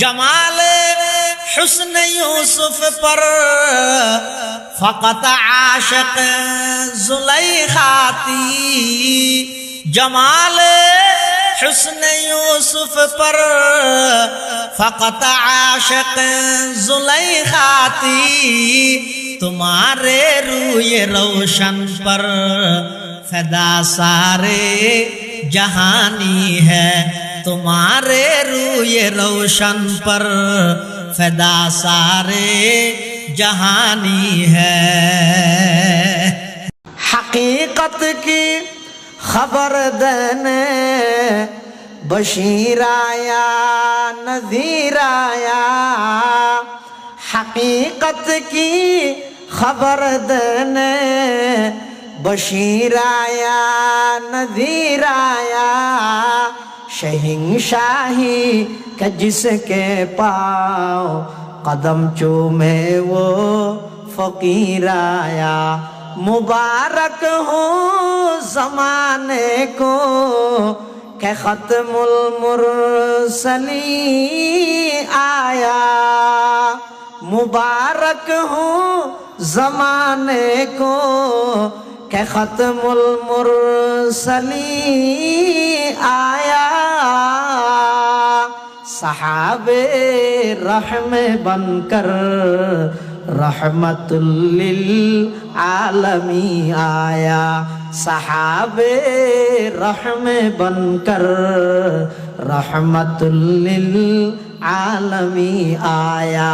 جمال حسن یوسف پر فقط عاشق زلیخاتی جمال حسن یوسف پر فقط عاشق زلیخاتی تمہارے روی روشن پر فدا سارے جہانی ہے تمہارے روی روشن پر فدا سارے جہانی ہے۔ حقیقت کی خبر دینے، بشیر آیا، نذیر آیا۔ حقیقت کی خبر دینے، بشیر آیا، نذیر آیا۔ شہنگ شاہی کا جس کے پاؤ قدم چومے وہ فقیر آیا۔ مبارک ہوں زمانے کو کہ ختم المرسلی آیا۔ مبارک ہوں زمانے کو کہ ختم المرسلی آیا۔ সাহাবে রহমে বনকর রহমতুল্লিল আলমি আয়া সাহাবে রহমে বনকর রহমতুল্লিল আলমি আয়া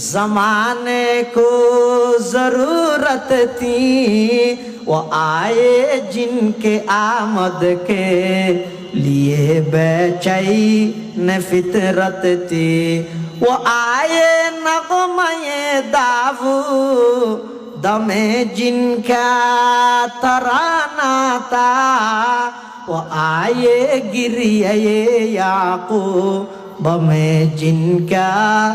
زمانے کو ضرورت تھی، وہ آئے جن کے آمد کے لیے بے چین فطرت تھی۔ وہ آئے نغمے داو دمے جن کا ترانہ تھا۔ وہ آئے گریے یعقوب میں جن کا